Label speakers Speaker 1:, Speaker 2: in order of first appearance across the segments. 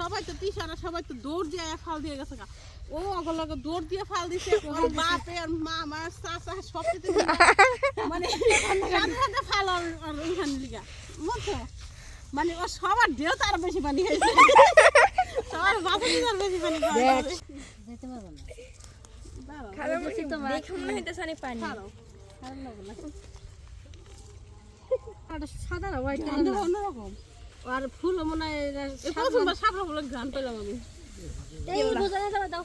Speaker 1: সবাই তো তিসারা সবাই তো দৌড় দিয়ে ফাল দিয়ে গেছে গা। ও অগল লগে দৌড় দিয়ে ফাল দিছে ওর বাপে আর মা আমার চাচা সব কিছু মানে ফাল আর ওইখানে লিগা। বুঝছ? মানে ও সবার ঢেউ তার বেশি পানি হয়েছে সবার বাসা তার বেশি পানি খাওয়া
Speaker 2: যেতে পারব না।
Speaker 3: হইতেছে অনেক পানি।
Speaker 1: খারাপ
Speaker 2: সাদা না হোয়াইট
Speaker 1: অন্যরকম।
Speaker 2: আর ফুল মনে হয়
Speaker 1: প্রথমবার সাদা ফুলের পেলাম আমি।
Speaker 3: এই বোঝানো দাও।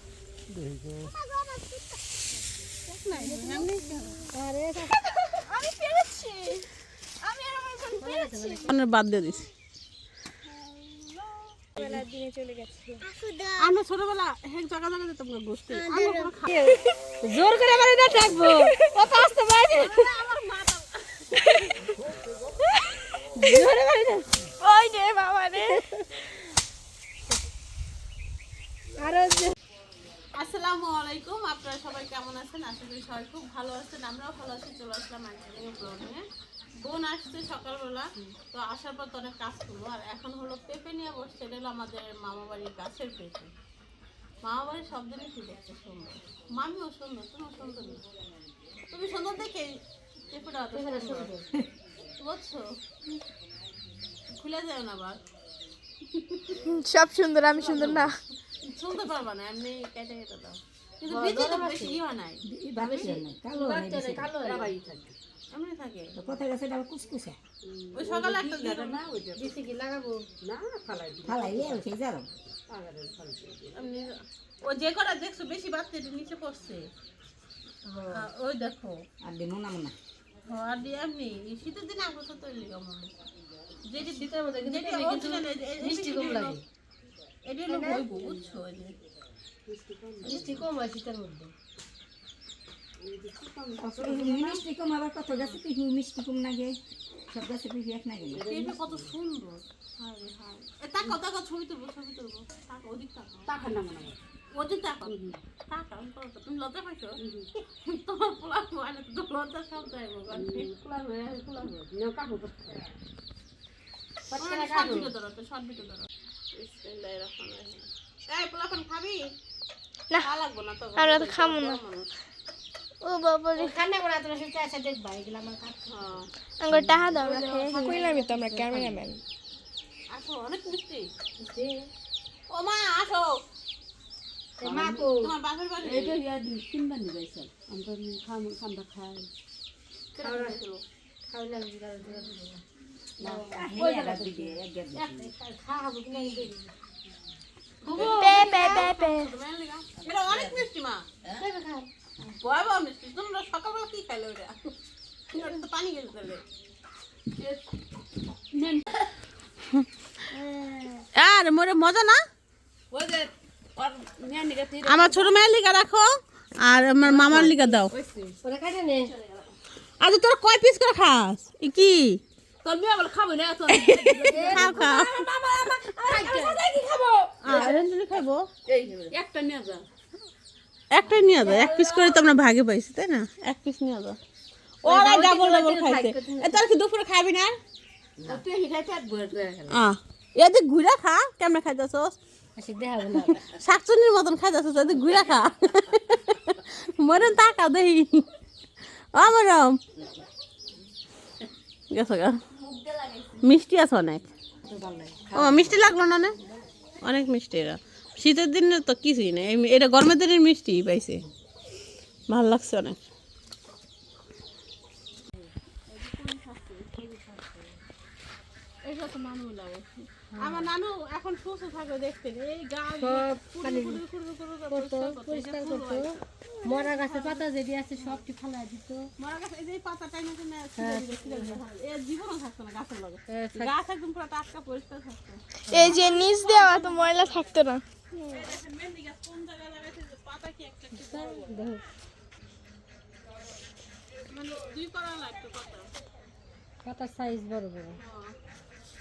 Speaker 3: আমার
Speaker 1: বাদ দিয়ে দিছি।
Speaker 3: বেলার দিনে চলে গেছে।
Speaker 1: আমরা ছোটবেলা এক জায়গা জায়গা যেতাম না আমরা খা-
Speaker 2: জোর করে না থাকব। ও আসতে পারে। জোরে মানে না।
Speaker 3: ওই রে বাবা রে।
Speaker 2: আরও
Speaker 1: আসসালামু আলাইকুম আপনারা সবাই কেমন আছেন? আশা করি সবাই খুব ভালো আছেন। আমরাও ভালো আছি চলে আসলাম ব্লগে বোন আসছে সকালবেলা তো আসার পর তো অনেক কাজ করব আর এখন হলো পেঁপে নিয়ে বসছে এটা হলো আমাদের মামা বাড়ির গাছের পেঁপে। মামা বাড়ির সব দিনই ঠিক আছে সুন্দর। মামিও সুন্দর তুমিও সুন্দর তুমি সুন্দর দেখে পেঁপেটা বুঝছ? খুলে যাও না আবার
Speaker 3: সব সুন্দর আমি সুন্দর না।
Speaker 1: শুনতে পারবা না এমনি কেটে কেটে দাও। কিন্তু বেঁচে তো বেশি ইয়ে হয় নাই। এমনি থাকে।
Speaker 4: কোথায় গেছে? এটা কুচকুচে
Speaker 1: ওই সকালে একটা।
Speaker 2: দিছে কি লাগাবো?
Speaker 4: ফালাই উঠে যাও
Speaker 1: এমনি ও যে কটা দেখছ বেশি বাচ্চা নিচে পড়ছে। ওই দেখো।
Speaker 4: আর না মনে
Speaker 1: আর দিয়ে এমনি শীতের দিনে আসব তৈরি কেমন যেটি
Speaker 2: শীতের মধ্যে কিন্তু মিষ্টি কম লাগে।
Speaker 1: এটি হলো বইব বুঝছ
Speaker 2: মিষ্টি কম হয় শীতের মধ্যে।
Speaker 4: মিষ্টি কম আবার কত গাছে পিহু মিষ্টি কম লাগে সব গাছে পিহু এক না গেলে
Speaker 1: কত সুন্দর। তাকাও তাকাও ছবি তুলবো ছবি তুলবো। তাকাও ওদিক তাকাও।
Speaker 4: টাকার না মনে
Speaker 1: ওদিক তাকাও। তাকাও। তুমি লজ্জা পাইছো? তোমার পোলা তো লজ্জা সব যাইবো
Speaker 2: হয়ে হয়ে কাকু
Speaker 1: শর্ট ভিডিও ধরো তো শর্ট ভিডিও ধরো বিসমিল্লাহির রহমানির রহিম এই পোলাপান খাবি?
Speaker 3: না।
Speaker 1: ভালো লাগবো না তো
Speaker 3: আমরা তো খাব না।
Speaker 1: মানুষ।
Speaker 3: ও বাবা রে।
Speaker 2: কান্না করে তোরা সেটা এসে দেখবা এগুলো আমার কাকু
Speaker 1: হ্যাঁ।
Speaker 3: আঙ্গুর টাহা দাও না কইলামই তো আমরা ক্যামেরাম্যান?
Speaker 1: আসো অনেক মিষ্টি। ও মা আসো।
Speaker 2: মা কো?
Speaker 1: তোমার বাপের বাড়ি?
Speaker 4: কিনবার নিয়ে যাইছে। আমরা খাম খামটা খাই।
Speaker 2: খাওয়ালাম দিলা খাওয়াবো কিনা
Speaker 3: পে পে পে পে
Speaker 1: এটা অনেক মিষ্টি মা। ভয়াবহ মিষ্টি তোমরা সকালবেলা কি খাইলে ওটা? ওটা তো পানি গেছে তাহলে আর মোরে মজা না? আমার ছোট মায়ের লিগা রাখো আর আমার মামার লিগা দাও। আজ তোরা কয় পিস করে খাস? কি?
Speaker 2: তোর বিয়ে বলে খাব না? তো
Speaker 1: খাও খাও
Speaker 2: খাব। একটা নিয়ে যা।
Speaker 1: একটাই নিয়ে যাও এক পিস করে তো আমরা ভাগে পাইছি তাই না? এক পিস নিয়ে যাও ওরা ডাবল ডাবল খাইছে। এ তোর কি দুপুরে খাবি না? এদিক ঘুরা খা কেমনে খাইতেছস?
Speaker 2: আসি
Speaker 1: শাকচুনির মতন খাইতেছস এদিক ঘুরা খা। মরণ তাকা দেহি আমরম গেছো গা। মিষ্টি আছে অনেক। ও মিষ্টি লাগল না না? অনেক মিষ্টি এরা। শীতের দিনে তো কিছুই না এটা গরমের দিনের মিষ্টি পাইছে। ভালো লাগছে অনেক। আমার নানু এখন সুস্থ থাকে দেখতে। এই গাছ
Speaker 2: পরিষ্কার করতো। মরা গাছের পাতা যেটি আছে সবটি ফালা দিত।
Speaker 1: মরা গাছ এই যে পাতা টাইম আছে না এ জীবনও থাকতো না গাছের লগে।
Speaker 2: হ্যাঁ,
Speaker 1: গাছ একদম পুরো টাটকা পরিষ্কার থাকতো।
Speaker 3: এই যে নিচ দেওয়া তো ময়লা থাকতো না।
Speaker 1: মেহেন্দি গাছ কোন জায়গায় লাগাইছে পাতা কি একটা একটা
Speaker 2: দেখো
Speaker 1: মানে দুই করা লাগতো পাতা।
Speaker 2: পাতার সাইজ বড় বড়।
Speaker 1: হ্যাঁ।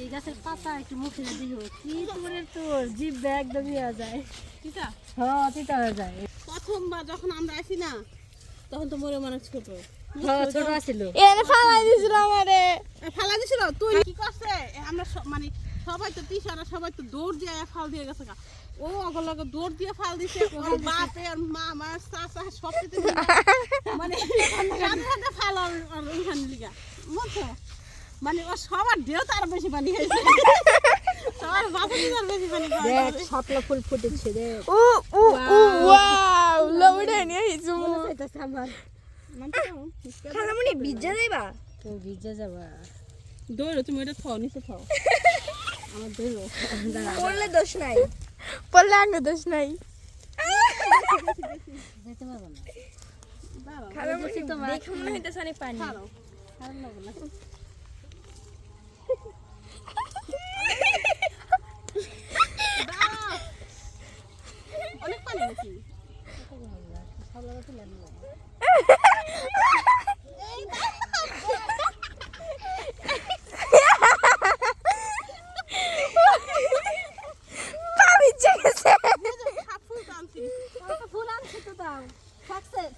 Speaker 1: এই
Speaker 2: গাছের পাতা একটু মুখে দিও। কি তোরে তোর? জিভ ব্যাগ একদম ইয়া যায়। হ্যাঁ তিতা হয়ে যায়।
Speaker 1: প্রথমবার যখন আমরা আসি না তখন তো মরে মানে ছোট।
Speaker 3: এনে ফালাই দিছিল আমারে।
Speaker 1: এ, দিছিল? তুই কি করছে? আমরা মানে সবাই তো তিসারা সবাই তো দৌড় দিয়ে ফাল দিয়ে গেছে ও অগল দৌড় দিয়ে ফাল দিছে ওর বাপে আর মা আমার চাচা সব কিছু মানে ফাল আর লিগা। বুঝছ? মানে ও সবার দেহ তার বেশি পানি হয়েছে সবার তার বেশি পানি
Speaker 2: দেখ
Speaker 1: খাওয়াইছে।
Speaker 2: ফুল ফুটেছে দেখ।
Speaker 3: উ উ উ ওয়াও লবড়ে নিয়ে আইছো।
Speaker 2: আমার
Speaker 3: খালামনি বিজ্জা দেবা
Speaker 2: তুমি ভিজে যাবা।
Speaker 1: দৌড়ো তুমি ওটা খাও নিচে খাও। আমার দৌড়ো।
Speaker 3: পড়লে দোষ নাই। পড়লে আগে দোষ নাই।
Speaker 2: যেতে পারব না।
Speaker 3: খালামনি দেখুন না হইতেছে অনেক পানি।
Speaker 1: দাঁড়াও
Speaker 2: না।
Speaker 1: অনেক পানি নাকি
Speaker 2: শাপলা গাছে লাগবে না।
Speaker 3: পা ভিজে গেছে
Speaker 1: সাপ ফুল টানছি
Speaker 2: ফুল আনছি তো দাও সাকসেস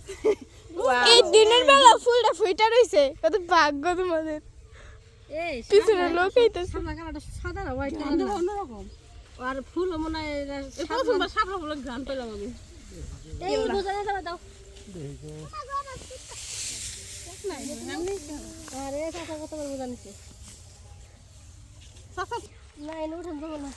Speaker 3: এই দিনের বেলা ফুলটা ফুইটা রইছে। কত ভাগ্য তোমাদের।
Speaker 2: এই
Speaker 3: পিছনে লোক
Speaker 2: কালারটা সাদা না হোয়াইট
Speaker 1: অন্যরকম?
Speaker 2: আর ফুল মনে হয়
Speaker 1: প্রথমবার সাপলা ফুলের গান পেলাম আমি।
Speaker 2: এই বোঝানো যাবে দাও। আরে কাকা কত বড় বোঝা নিছে? না এনে উঠান যাব না।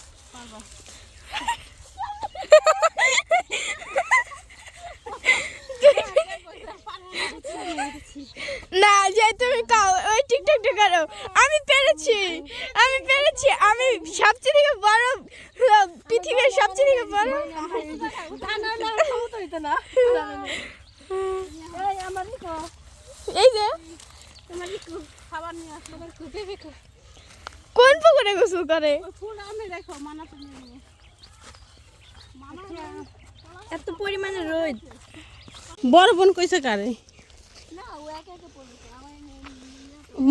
Speaker 3: না যে তুমি কাও ওই টিকটকটা করো। আমি পেরেছি আমি পেরেছি আমি সবচেয়ে থেকে বড় পৃথিবীর সবচেয়ে থেকে বড়।
Speaker 2: না না না ক্ষমতা না এই আমার নিকো
Speaker 3: এই যে কোন পুকুরে গোসল করে?
Speaker 1: ফুল আমি দেখো মানা তুমি
Speaker 3: এত পরিমাণে রোদ।
Speaker 1: বড় বোন কইছে কারে?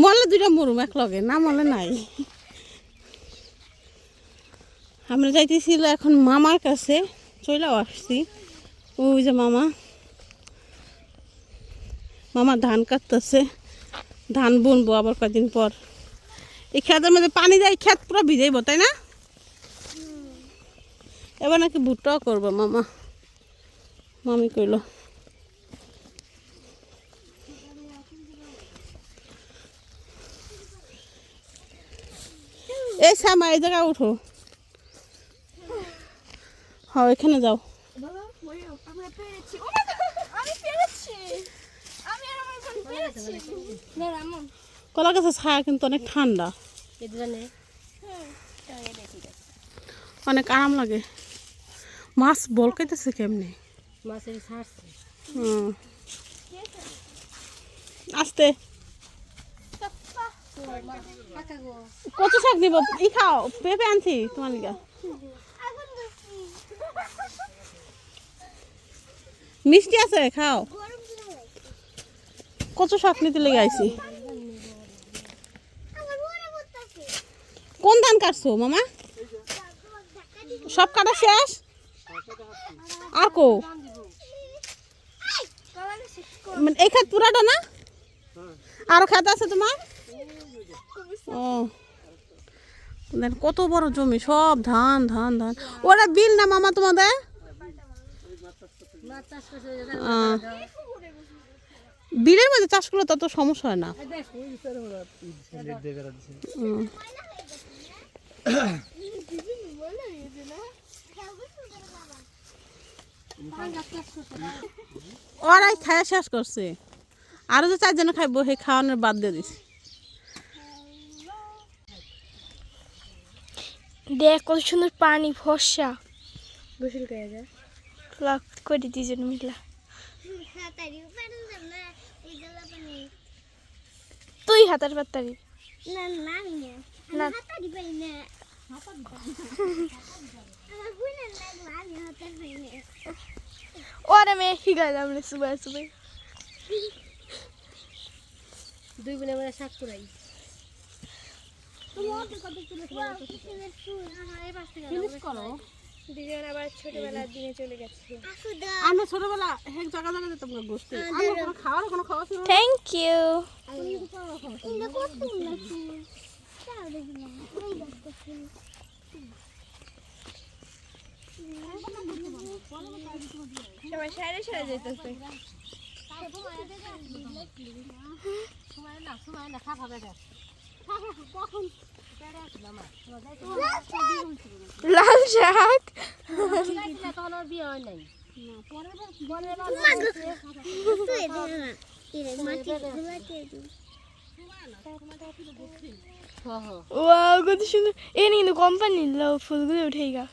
Speaker 1: মলে দুইটা মরুম এক লগে না মলে নাই। আমরা যাইতেছিল এখন মামার কাছে চলেও আসছি। ওই যে মামা। মামা ধান কাটতেছে ধান বুনবো আবার কদিন পর। এই খেতের মধ্যে পানি দেয় খেত পুরো ভিজাইব তাই না? এবার নাকি ভুট্টাও করব মামা। মামি কইলো এই শ্যামা এই জায়গায় উঠো। হ্যাঁ এখানে যাও।
Speaker 3: আমি পেরেছি। ও মা গো, আমি পেরেছি। আমি আর আমার বোন পেরেছি। না রামন
Speaker 1: কলা গাছের ছায়া কিন্তু অনেক ঠান্ডা। অনেক আরাম লাগে। মাছ বলকাইতেছে কেমনে?
Speaker 2: মাছের
Speaker 1: আস্তে। কচু শাক দিব? ই খাও, পেঁপে আনছি তোমার লিগা। মিষ্টি আছে, খাও। কচু শাক নিতে লেগে আইছি? কোন ধান কাটছো, মামা? সব কাটা শেষ? আর কো? মানে এই খাত পুরাটা না? আরও খাত আছে তোমার? ও। কত বড় জমি, সব ধান ধান ধান। ওরা বিল না মামা তোমাদের? বিলের মধ্যে চাষ করলে তত সমস্যা হয় না। ওরাই খাওয়া শেষ করছে। আরও যে চারজনে খাইবো, সেই খাওয়ানোর বাদ দিয়ে দিছে।
Speaker 3: দেখ কত সুন্দর পানি ফর্সা
Speaker 2: গোসল করে যা।
Speaker 3: লাভ করে মিলা। তুই হাতার পাত্তারি না ওরে মেয়ে শিখাইলাম রে সুবাই সুবাই।
Speaker 2: দুই বোনে আমরা শাক করাই
Speaker 1: আমরা ছোটবেলা এক জায়গা জায়গা যেতাম না গোষ্ঠী। আমরা কোনো খাওয়ার কোনো খাওয়া ছিল
Speaker 3: থ্যাংক ইউ সবাই সাইডে যেতেছে
Speaker 2: সময় না সময় না খাপ হবে
Speaker 3: লাল শাক? কত সুন্দর। এখানে কিন্তু কোম্পানির লাউ ফুলগুলো উঠেই গা।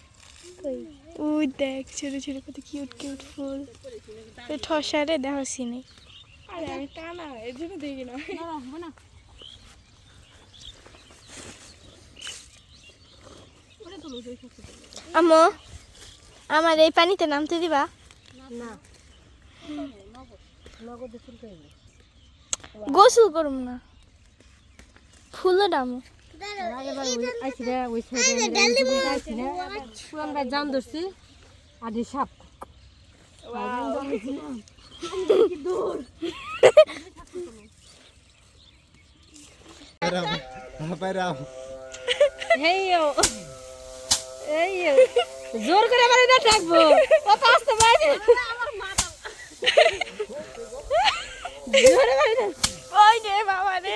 Speaker 3: ওই দেখ, ছোট ছোট, কত কিউট কিউট ফুল। ঠসারে আরে, আমি টানা, এর জন্য দেখি না। আম্মু আমার এই পানিতে নামতে দিবা?
Speaker 2: না। ফুল
Speaker 3: গোসল করুম না। ফুলও ডামু
Speaker 2: আগেবার ওই আইছি রে ওই সাইডে আইছি রে। পুরান ভাই জান ধরছি আদি সাপ।
Speaker 5: বাইরাম
Speaker 2: হেই ও এই জোর করে বাড়ি না থাকব কত আসতে পারে জোরে বাড়ি না
Speaker 3: ওই রে বাবা রে।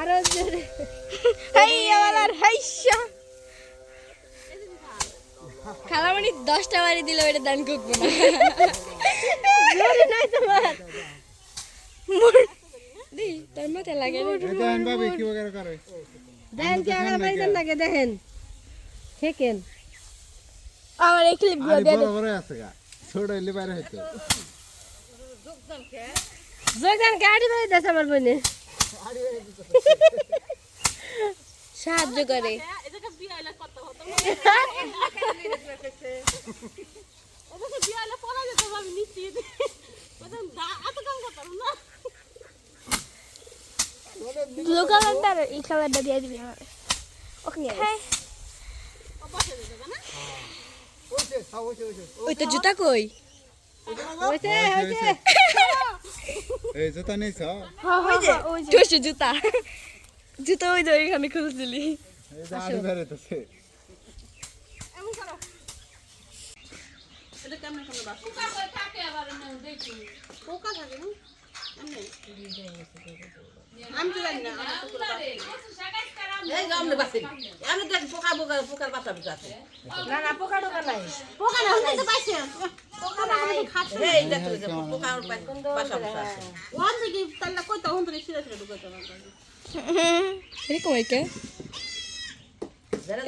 Speaker 2: আরও জোরে।
Speaker 3: খালামণি দশটা বাড়ি দিলে ওইটা দান করব না।
Speaker 2: জোরে নাই তোমার।
Speaker 3: দি তোর মাথায় লাগে
Speaker 5: দেখেন কি
Speaker 2: বাড়ি দেন লাগে দেখেন। ঠেকেন
Speaker 3: আমার এই ক্লিপ দিয়ে দে
Speaker 5: বড় বড় আছে গা। ছোট হইলে বাইরে হইতো।
Speaker 2: জয়দান গাড়ি দেশ আমার বোনে।
Speaker 3: সাহায্য করে।
Speaker 1: হতো এদেরকে পড়া যেত আমি নিশ্চিত। দা- এত কাম করতাম না।
Speaker 3: ব্লু কালারটা আর এই কালারটা দিয়ে দিবি আমার ওকে ওই তো জুতা কই
Speaker 2: হইছে হইছে
Speaker 5: এই জুতা নিছ
Speaker 3: ঠোসে জুতা জুতা ওই তো এখানে খুলছিলি
Speaker 5: এই যে আড়ি বাইরে হইতেছে
Speaker 1: এমন করো এটা কেমন কেমন বাস পোকা থাকে না এমনি। আমি তো জানি না আমার তো পুরো বাস।
Speaker 6: এই যে বাসি আমি দেখ পোকা পোকা পোকার বাচ্চা বুঝা আছে
Speaker 2: না না পোকা টোকা নাই
Speaker 1: পোকা না হলে তো পাইছে পোকা না হলে খাচ্ছে
Speaker 6: এই দেখ যে পোকা আর বাসা বুঝা আছে
Speaker 1: ওখান থেকে তাহলে কই তখন তো সিধা সিধা ঢুকাইতে পারবে
Speaker 3: এরকম একে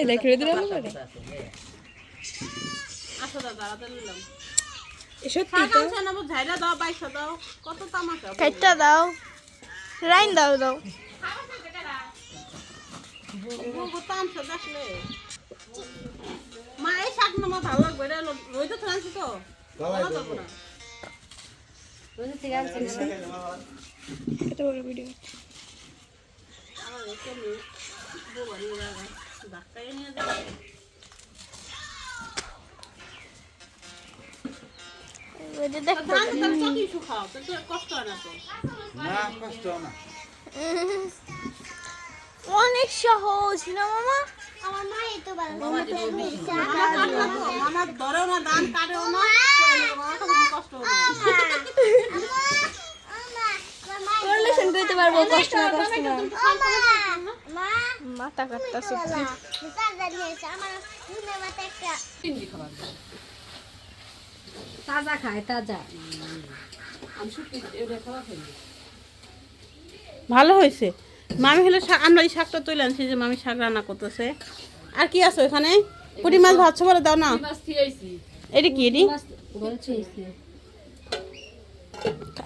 Speaker 6: এই দেখ রে দিলাম
Speaker 1: আসো দাদা দাদা নিলাম ঝাইরা দাও
Speaker 3: রাইন দাও দাও।
Speaker 1: মা এই শাক না আমার ভালো লাগবে এটা রইতে তো আনছি তো। ভালো লাগবে না।
Speaker 3: এটা বড় ভিডিও
Speaker 1: আমার এসে বউ নিয়ে যাবে ডাক্তারে নিয়ে যাবে।
Speaker 3: অনেক সহজ না মামা?
Speaker 1: আমার কাটে না তো আমার ধরেও না ধান কাটেও না আমার তো কোনো কষ্ট না
Speaker 3: পারব কষ্ট না কষ্ট না। মাথা কাটতা সত্যি
Speaker 2: তাজা খায় তাজা।
Speaker 1: ভালো হয়েছে। মামি হলে শাক আমরা এই শাকটা তুলে আনছি যে মামি শাক রান্না করতেছে। আর কি আছে ওখানে? পুঁটি মাছ ভাজছো বলে দাও না। এটা কি এটি?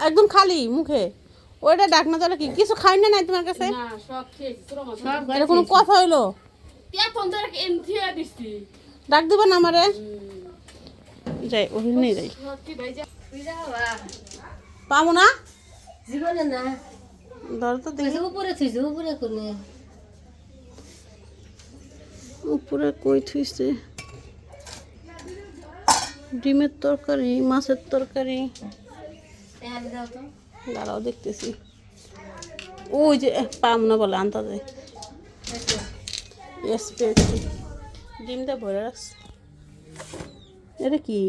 Speaker 1: একদম খালি মুখে। ওইটা ডাক না তাহলে কি? কিছু খাই না নাই তোমার কাছে? এটা কোনো কথা হইল? ডাক দিবা না আমারে? যাই ওখানে যাই। পাবো না?
Speaker 2: জীবনে না
Speaker 1: ধরো তো দেখি।
Speaker 2: উপরে থুইছে উপরে কোনে
Speaker 1: উপরে কই থুইছে? ডিমের তরকারি মাছের তরকারি। দাঁড়াও দেখতেছি। ওই যে পাম না বলে আনতে পেয়েছি। ডিমটা ভরে রাখছি। এটা কি?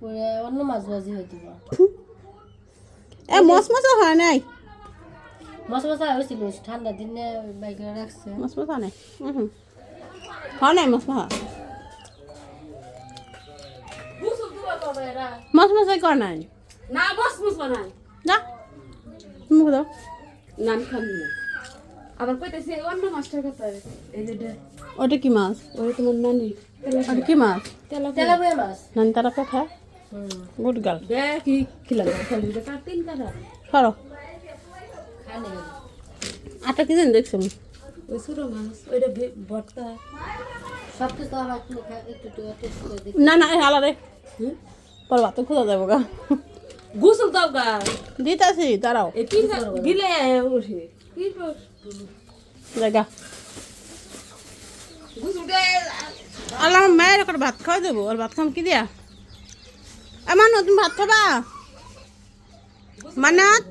Speaker 2: পরে অন্য মাছ ভাজি হইতে
Speaker 1: এ মশ মশা হয় নাই?
Speaker 2: মাছ হয়েছিল ঠান্ডা দিনে বাইকে রাখছে।
Speaker 1: মশ মশা নাই? হুম হয় নাই মশ মশা মশ মশাই কর নাই?
Speaker 6: না মুস বানাই
Speaker 1: যা। মুখ দাও।
Speaker 6: নাম খাবি না। আবার কইতেছে অন্য মাস্টার কথা এই যে
Speaker 1: ওটা কি মাছ?
Speaker 6: ওরে তোমার নানি।
Speaker 1: ওটা কি মাছ?
Speaker 2: তেলা বয়ে মাছ।
Speaker 1: নানি তারা কথা গুড গার্ল।
Speaker 6: দেখি খিলাম খালি কার? তিন কাটা
Speaker 1: সরো।
Speaker 2: খানে।
Speaker 1: আটা কি জানি দেখছ?
Speaker 6: ওই ছোটো মাছ ওইটা ভর্তা।
Speaker 2: সব কিছু আমার একটু একটু একটু টেস্ট করে দেখি।
Speaker 1: না না আলাদা পর ভাত খোঁজা যাব গা।
Speaker 6: গুসল দাও গা।
Speaker 1: দিতাছি দাঁড়াও।
Speaker 6: গিলে উঠে। কি
Speaker 1: জায়গা। আল্লাহ মায়ের ওখানে ভাত খাওয়া দেবো। আর ভাত খাম কি দিয়া? আমার নতুন ভাত খাবা? মানাত?